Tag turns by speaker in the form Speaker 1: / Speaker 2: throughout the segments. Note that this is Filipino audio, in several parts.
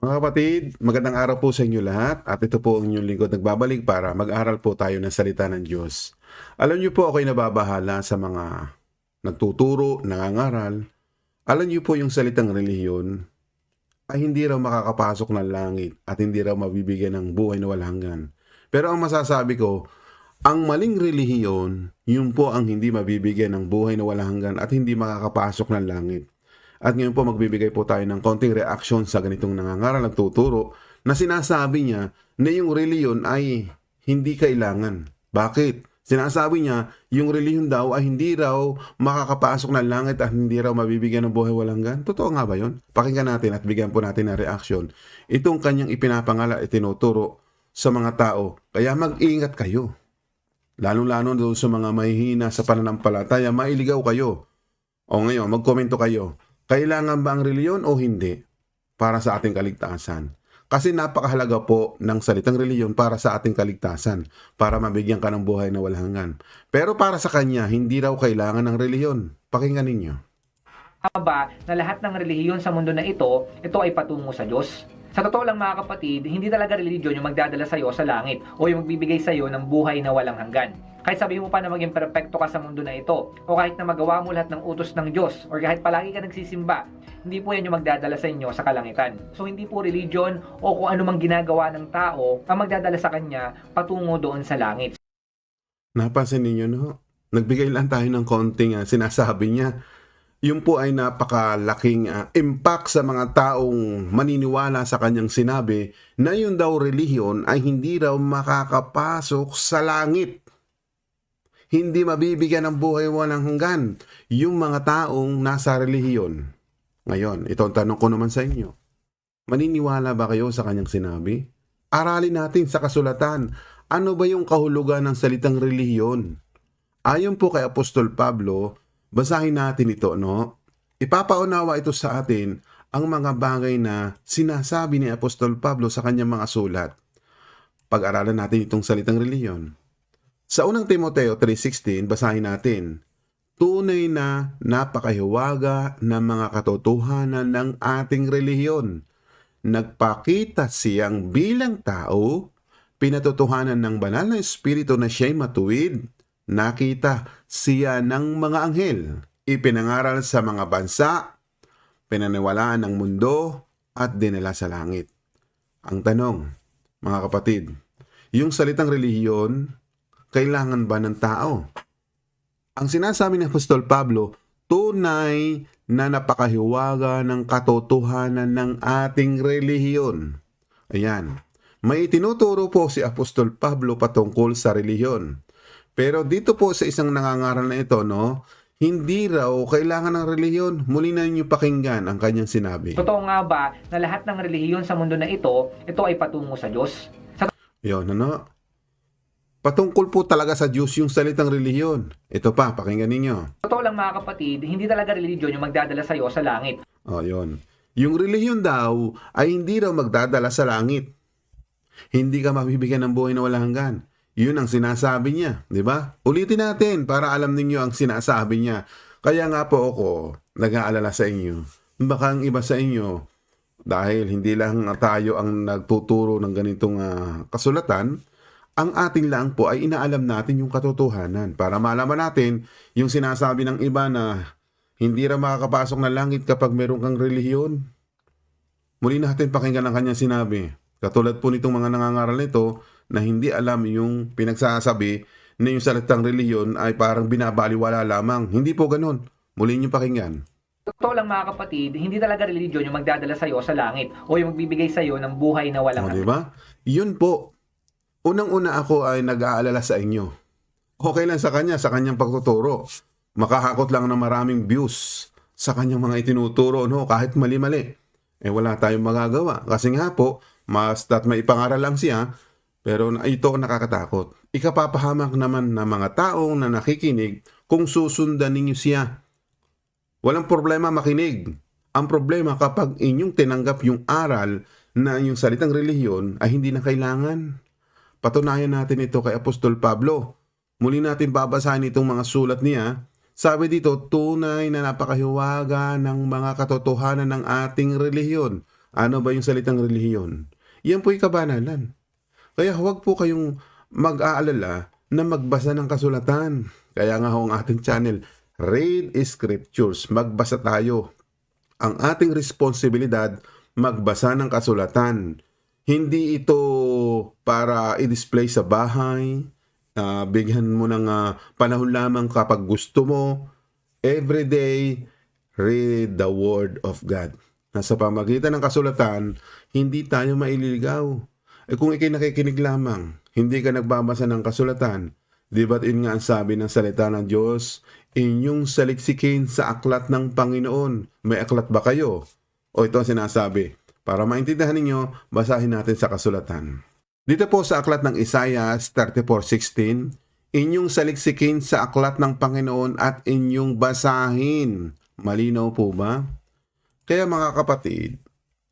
Speaker 1: Mga kapatid, magandang araw po sa inyo lahat at ito po ang inyong lingkod nagbabalik para mag-aral po tayo ng salita ng Diyos. Alam niyo po ako'y nababahala sa mga nagtuturo, nangangaral. Alam niyo po yung salitang relihiyon ay hindi raw makakapasok ng langit at hindi raw mabibigyan ng buhay na walang hanggan. Pero ang masasabi ko, ang maling relihiyon, yun po ang hindi mabibigyan ng buhay na walang hanggan at hindi makakapasok ng langit. At ngayon po magbibigay po tayo ng konting reaction sa ganitong nangangaral at tuturo na sinasabi niya na yung reliyon ay hindi kailangan. Bakit? Sinasabi niya, yung reliyon daw ay hindi raw makakapasok ng langit at hindi raw mabibigyan ng buhay walang hanggan. Totoo nga ba yun? Pakinggan natin at bigyan po natin ng reaction. Itong kanyang ipinapangala at tinuturo sa mga tao. Kaya mag-ingat kayo. Lalo-lalo doon sa mga mahihina sa pananampalataya, mailigaw kayo. O ngayon, magkomento kayo. Kailangan ba ang reliyon o hindi para sa ating kaligtasan? Kasi napakahalaga po ng salitang reliyon para sa ating kaligtasan, para mabigyan ka ng buhay na walang hanggan. Pero para sa kanya, hindi raw kailangan ng reliyon. Pakinggan ninyo.
Speaker 2: Tama ba na lahat ng relihiyon sa mundo na ito, ito ay patungo sa Diyos? Sa totoo lang mga kapatid, hindi talaga religiyon yung magdadala sa'yo sa langit o yung magbibigay sa'yo ng buhay na walang hanggan. Kahit sabihin mo pa na maging perpekto ka sa mundo na ito, o kahit na magawa mo lahat ng utos ng Diyos, or kahit palagi ka nagsisimba, hindi po yan yung magdadala sa inyo sa kalangitan. So hindi po religion o kung ano mang ginagawa ng tao ang magdadala sa kanya patungo doon sa langit.
Speaker 1: Napansin ninyo, no? Nagbigay lang tayo ng konting ah, sinasabi niya. Yun po ay napakalaking ah, impact sa mga taong maniniwala sa kanyang sinabi na yun daw relihiyon ay hindi raw makakapasok sa langit. Hindi mabibigyan ng buhay walang hanggan yung mga taong nasa relihiyon. Ngayon, ito ang tanong ko naman sa inyo. Maniniwala ba kayo sa kanyang sinabi? Aralin natin sa kasulatan, ano ba yung kahulugan ng salitang relihiyon? Ayon po kay Apostol Pablo, basahin natin ito, no? Ipapaunawa ito sa atin ang mga bagay na sinasabi ni Apostol Pablo sa kanyang mga sulat. Pag-aralan natin itong salitang relihiyon. Sa unang Timoteo 3.16, basahin natin, Tunay na napakahiwaga ng mga katotohanan ng ating relihiyon. Nagpakita siyang bilang tao, pinatotohanan ng banal na espiritu na siya'y matuwid, nakita siya ng mga anghel, ipinangaral sa mga bansa, pinaniwalaan ng mundo, at dinala sa langit. Ang tanong, mga kapatid, yung salitang relihiyon, kailangan ba ng tao? Ang sinasabi ni Apostol Pablo, tunay na napakahiwaga ng katotohanan ng ating relihiyon. Ayan. May itinuturo po si Apostol Pablo patungkol sa relihiyon. Pero dito po sa isang nangangaral na ito, no, hindi raw kailangan ng relihiyon. Muli na ninyo pakinggan ang kanyang sinabi.
Speaker 2: Totoo nga ba na lahat ng relihiyon sa mundo na ito, ito ay patungo sa Diyos?
Speaker 1: Yun, ano? Patungkol po talaga sa Diyos yung salitang relihiyon. Ito pa, pakinggan ninyo.
Speaker 2: Totoo lang mga kapatid, hindi talaga religion yung magdadala sa'yo sa langit.
Speaker 1: O, yun. Yung relihiyon daw ay hindi raw magdadala sa langit. Hindi ka mabibigyan ng buhay na walang hanggan. Yun ang sinasabi niya, di ba? Ulitin natin para alam ninyo ang sinasabi niya. Kaya nga po ako nag-aalala sa inyo. Baka ang iba sa inyo, dahil hindi lang tayo ang nagtuturo ng ganitong ah, kasulatan, ang ating lang po ay inaalam natin yung katotohanan para malaman natin yung sinasabi ng iba na hindi ra makakapasok ng langit kapag meron kang relihiyon. Muli natin pakinggan ang kanyang sinabi. Katulad po nitong mga nangangaral nito na hindi alam yung pinagsasabi na yung salitang relihiyon ay parang binabaliwala lamang. Hindi po ganun. Muli niyo pakinggan.
Speaker 2: Totoo lang mga kapatid, hindi talaga religion yung magdadala sa'yo sa langit o yung magbibigay sa'yo ng buhay na walang
Speaker 1: O, di ba? Yun po. Unang-una ako ay nag-aalala sa inyo. Okay lang sa kanya, sa kanyang pagtuturo. Makahakot lang ng maraming views sa kanyang mga itinuturo, no? kahit mali-mali. Eh wala tayong magagawa. Kasi nga po, mas that may ipangaral lang siya, pero ito nakakatakot. Ikapapahamak naman ng mga taong na nakikinig kung susundan ninyo siya. Walang problema makinig. Ang problema kapag inyong tinanggap yung aral na yung salitang relihiyon ay hindi na kailangan. Patunayan natin ito kay Apostol Pablo. Muli natin babasahin itong mga sulat niya. Sabi dito, tunay na napakahiwaga ng mga katotohanan ng ating relihiyon. Ano ba yung salitang relihiyon? Yan po yung kabanalan. Kaya huwag po kayong mag-aalala na magbasa ng kasulatan. Kaya nga ho ang ating channel, Read Scriptures. Magbasa tayo. Ang ating responsibilidad, magbasa ng kasulatan. Hindi ito para i-display sa bahay, ah, bigyan mo ng ah, panahon lamang kapag gusto mo. Every day, read the Word of God. Nasa pamagitan ng kasulatan, hindi tayo maililigaw. Eh kung ikay nakikinig lamang, hindi ka nagbabasa ng kasulatan, di ba't yun nga ang sabi ng salita ng Diyos, inyong saliksikin sa aklat ng Panginoon. May aklat ba kayo? O ito ang sinasabi. Para maintindihan ninyo, basahin natin sa kasulatan. Dito po sa aklat ng Isaiah 34.16, inyong saliksikin sa aklat ng Panginoon at inyong basahin. Malinaw po ba? Kaya mga kapatid,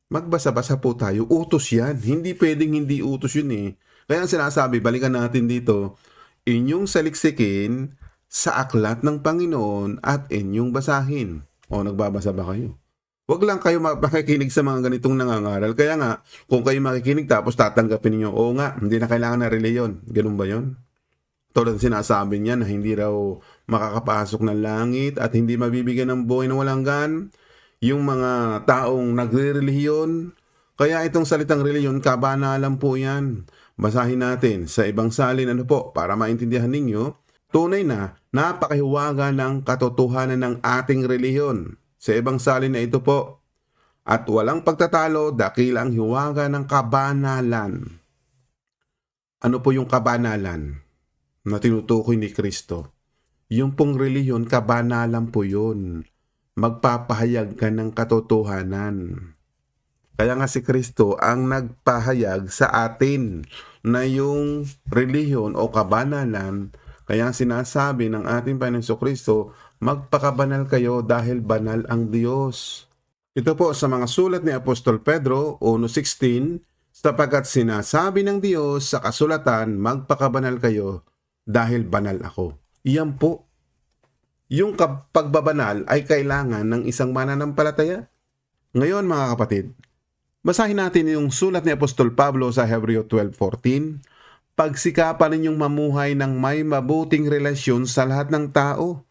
Speaker 1: magbasa-basa po tayo. Utos yan. Hindi pwedeng hindi utos yun eh. Kaya ang sinasabi, balikan natin dito, inyong saliksikin sa aklat ng Panginoon at inyong basahin. O nagbabasa ba kayo? Huwag lang kayo makikinig sa mga ganitong nangangaral. Kaya nga, kung kayo makikinig tapos tatanggapin niyo, oo nga, hindi na kailangan na reliyon. Ganun ba yon? Tulad sinasabi niya na hindi raw makakapasok ng langit at hindi mabibigyan ng buhay na walang gan. Yung mga taong nagre-relihiyon. Kaya itong salitang reliyon, kabanalan po yan. Basahin natin sa ibang salin ano po para maintindihan ninyo. Tunay na napakahiwaga ng katotohanan ng ating relihiyon. Sa ibang salin na ito po. At walang pagtatalo, dakila ang hiwaga ng kabanalan. Ano po yung kabanalan na tinutukoy ni Kristo? Yung pong relihiyon, kabanalan po yun. Magpapahayag ka ng katotohanan. Kaya nga si Kristo ang nagpahayag sa atin na yung relihiyon o kabanalan, kaya sinasabi ng ating Panginoon Kristo, magpakabanal kayo dahil banal ang Diyos. Ito po sa mga sulat ni Apostol Pedro 1.16, sapagkat sinasabi ng Diyos sa kasulatan, magpakabanal kayo dahil banal ako. Iyan po. Yung pagbabanal ay kailangan ng isang mananampalataya. Ngayon mga kapatid, basahin natin yung sulat ni Apostol Pablo sa Hebreo 12.14, Pagsikapan ninyong mamuhay ng may mabuting relasyon sa lahat ng tao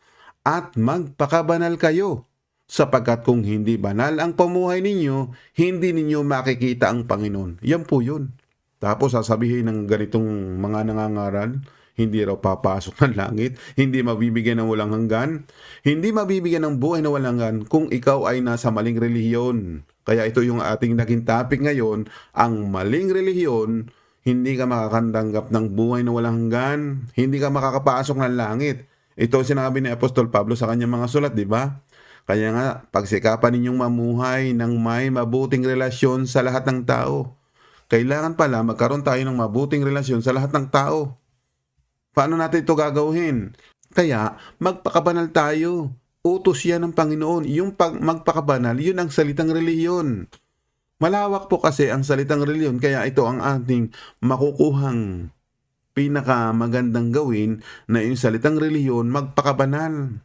Speaker 1: at magpakabanal kayo sapagkat kung hindi banal ang pamuhay ninyo, hindi ninyo makikita ang Panginoon. Yan po yun. Tapos sasabihin ng ganitong mga nangangaral, hindi raw papasok ng langit, hindi mabibigyan ng walang hanggan, hindi mabibigyan ng buhay na walang hanggan kung ikaw ay nasa maling relihiyon. Kaya ito yung ating naging topic ngayon, ang maling relihiyon, hindi ka makakandanggap ng buhay na walang hanggan, hindi ka makakapasok ng langit. Ito sinabi ni Apostol Pablo sa kanyang mga sulat, di ba? Kaya nga, pagsikapan ninyong mamuhay ng may mabuting relasyon sa lahat ng tao. Kailangan pala magkaroon tayo ng mabuting relasyon sa lahat ng tao. Paano natin ito gagawin? Kaya, magpakabanal tayo. Utos yan ng Panginoon. Yung pag magpakabanal, yun ang salitang relihiyon. Malawak po kasi ang salitang relihiyon, kaya ito ang ating makukuhang pinakamagandang gawin na yung salitang relihiyon, magpakabanal.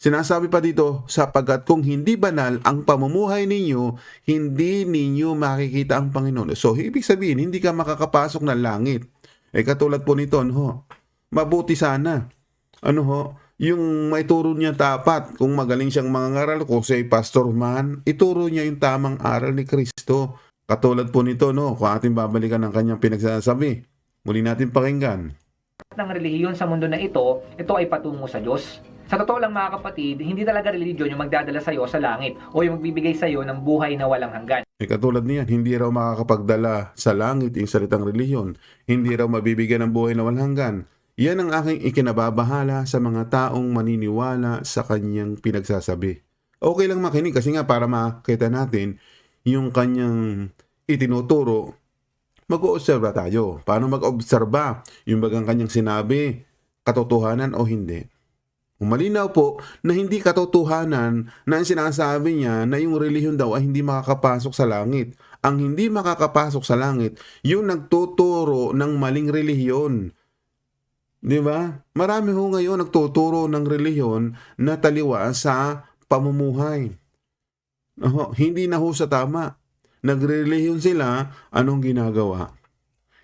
Speaker 1: Sinasabi pa dito, sapagkat kung hindi banal ang pamumuhay ninyo, hindi ninyo makikita ang Panginoon. So, ibig sabihin, hindi ka makakapasok ng langit. Eh, katulad po nito, ano ho, mabuti sana. Ano ho, yung maituro niya tapat, kung magaling siyang mga ngaral, kung siya'y pastor man, ituro niya yung tamang aral ni Kristo. Katulad po nito, no, kung ating babalikan ang kanyang pinagsasabi. Muli natin pakinggan.
Speaker 2: ng relihiyon sa mundo na ito, ito ay patungo sa Diyos. Sa totoo lang mga kapatid, hindi talaga religiyon yung magdadala sa iyo sa langit o yung magbibigay sa iyo ng buhay na walang hanggan.
Speaker 1: Eh, katulad niyan, hindi raw makakapagdala sa langit yung salitang relihiyon. Hindi raw mabibigyan ng buhay na walang hanggan. Yan ang aking ikinababahala sa mga taong maniniwala sa kanyang pinagsasabi. Okay lang makinig kasi nga para makita natin yung kanyang itinuturo, mag-oobserba tayo. Paano mag-obserba? Yung bagang kanyang sinabi, katotohanan o hindi. Umalinaw po na hindi katotohanan na ang sinasabi niya na yung relihiyon daw ay hindi makakapasok sa langit. Ang hindi makakapasok sa langit, yung nagtuturo ng maling relihiyon. Di ba? Marami ho ngayon nagtuturo ng relihiyon na taliwa sa pamumuhay. Oho, hindi na ho sa tama. Nagrelihiyon sila, anong ginagawa?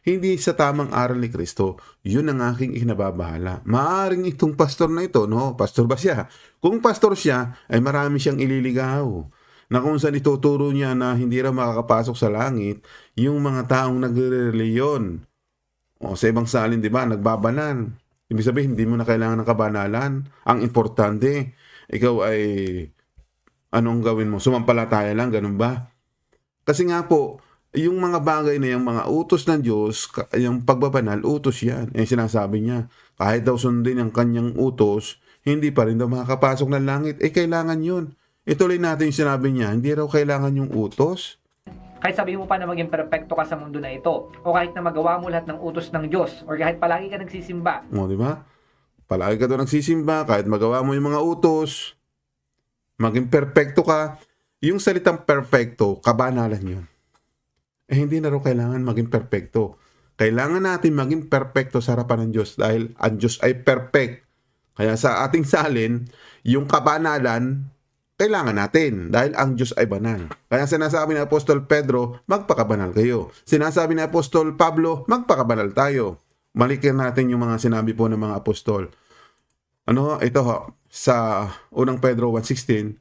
Speaker 1: Hindi sa tamang aral ni Kristo. Yun ang aking ikinababahala. Maaring itong pastor na ito, no? Pastor ba siya? Kung pastor siya, ay marami siyang ililigaw. Na kung saan ituturo niya na hindi raw makakapasok sa langit, yung mga taong nagre-reliyon. O sa ibang salin, di ba, nagbabanan. Ibig sabihin, hindi mo na kailangan ng kabanalan. Ang importante, ikaw ay anong gawin mo? Sumampalataya lang, ganun ba? Kasi nga po, yung mga bagay na yung mga utos ng Diyos, yung pagbabanal, utos yan. Eh, sinasabi niya, kahit daw sundin ang kanyang utos, hindi pa rin daw makakapasok ng langit. Eh, kailangan yun. Ituloy natin yung sinabi niya, hindi raw kailangan yung utos.
Speaker 2: Kahit sabihin mo pa na maging perpekto ka sa mundo na ito, o kahit na magawa mo lahat ng utos ng Diyos, or kahit palagi ka nagsisimba,
Speaker 1: O, di ba? Palagi ka doon nagsisimba, kahit magawa mo yung mga utos, maging perpekto ka. Yung salitang perpekto, kabanalan yun. Eh, hindi na raw kailangan maging perpekto. Kailangan natin maging perpekto sa harapan ng Diyos dahil ang Diyos ay perfect. Kaya sa ating salin, yung kabanalan, kailangan natin dahil ang Diyos ay banal. Kaya sinasabi ni Apostol Pedro, magpakabanal kayo. Sinasabi ni Apostol Pablo, magpakabanal tayo. Malikin natin yung mga sinabi po ng mga apostol. Ano, ito ho, sa unang Pedro 1.16,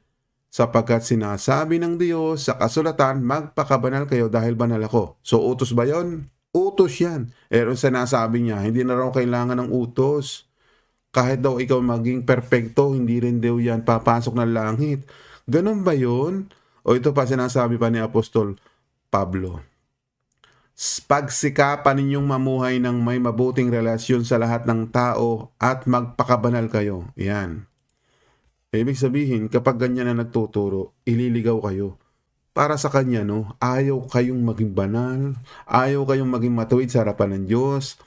Speaker 1: sapagkat sinasabi ng Diyos sa kasulatan, magpakabanal kayo dahil banal ako. So, utos ba yon? Utos yan. Pero sinasabi niya, hindi na raw kailangan ng utos. Kahit daw ikaw maging perpekto, hindi rin daw yan papasok ng langit. Ganun ba yon? O ito pa sinasabi pa ni Apostol Pablo. Pagsikapan ninyong mamuhay ng may mabuting relasyon sa lahat ng tao at magpakabanal kayo. Yan. Ibig sabihin, kapag ganyan na nagtuturo, ililigaw kayo. Para sa kanya, no, ayaw kayong maging banal, ayaw kayong maging matuwid sa harapan ng Diyos,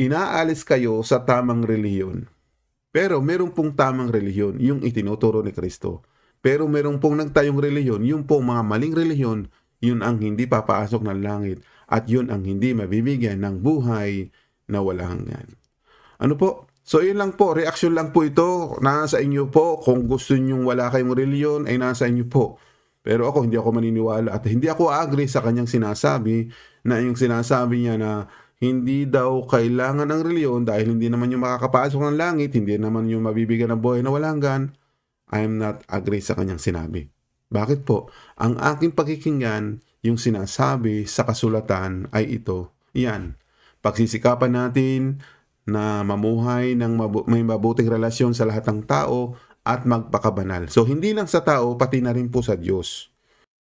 Speaker 1: inaalis kayo sa tamang reliyon. Pero meron pong tamang reliyon, yung itinuturo ni Kristo. Pero meron pong nagtayong reliyon, yung pong mga maling reliyon, yun ang hindi papasok ng langit at yun ang hindi mabibigyan ng buhay na wala hanggan. Ano po? So yun lang po, reaksyon lang po ito. Nasa inyo po. Kung gusto nyong wala kayong reliyon, ay nasa inyo po. Pero ako, hindi ako maniniwala at hindi ako agree sa kanyang sinasabi na yung sinasabi niya na hindi daw kailangan ng reliyon dahil hindi naman yung makakapasok ng langit, hindi naman yung mabibigyan ng buhay na walang hanggan. I am not agree sa kanyang sinabi. Bakit po? Ang aking pakikinggan, yung sinasabi sa kasulatan ay ito. Yan. Pagsisikapan natin na mamuhay ng mabu- may mabuting relasyon sa lahat ng tao at magpakabanal. So, hindi lang sa tao, pati na rin po sa Diyos.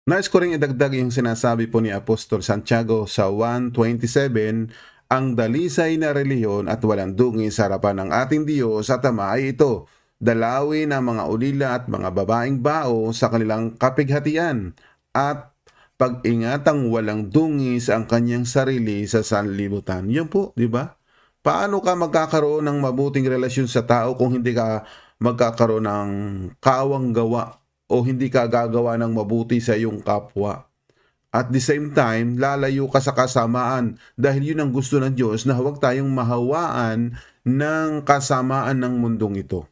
Speaker 1: Nais ko rin idagdag yung sinasabi po ni Apostol Santiago sa 1.27, ang dalisay na reliyon at walang dungi sa harapan ng ating Diyos at Ama ay ito, dalawin ang mga ulila at mga babaeng bao sa kanilang kapighatian at pag-ingatang walang dungis ang kanyang sarili sa sanlibutan. Yan po, di ba? Paano ka magkakaroon ng mabuting relasyon sa tao kung hindi ka magkakaroon ng kawang gawa o hindi ka gagawa ng mabuti sa iyong kapwa? At the same time, lalayo ka sa kasamaan dahil yun ang gusto ng Diyos na huwag tayong mahawaan ng kasamaan ng mundong ito.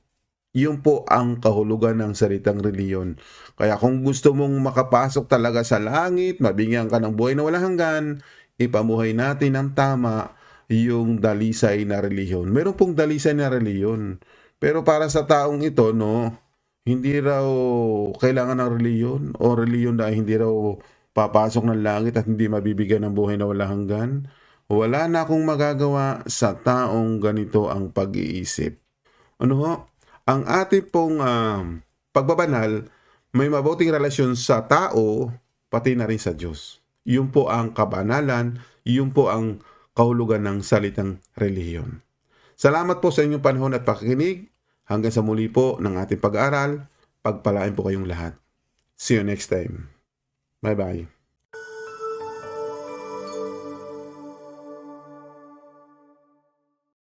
Speaker 1: Yun po ang kahulugan ng salitang reliyon. Kaya kung gusto mong makapasok talaga sa langit, mabigyan ka ng buhay na walang hanggan, ipamuhay natin ng tama yung dalisay na reliyon. Meron pong dalisay na reliyon. Pero para sa taong ito, no, hindi raw kailangan ng reliyon o reliyon dahil hindi raw papasok ng langit at hindi mabibigyan ng buhay na walang hanggan. Wala na akong magagawa sa taong ganito ang pag-iisip. Ano ho? Ang ating pong um, pagbabanal, may mabuting relasyon sa tao, pati na rin sa Diyos. Yun po ang kabanalan, yun po ang kahulugan ng salitang relihiyon. Salamat po sa inyong panahon at pakikinig. Hanggang sa muli po ng ating pag-aaral, pagpalain po kayong lahat. See you next time. Bye-bye.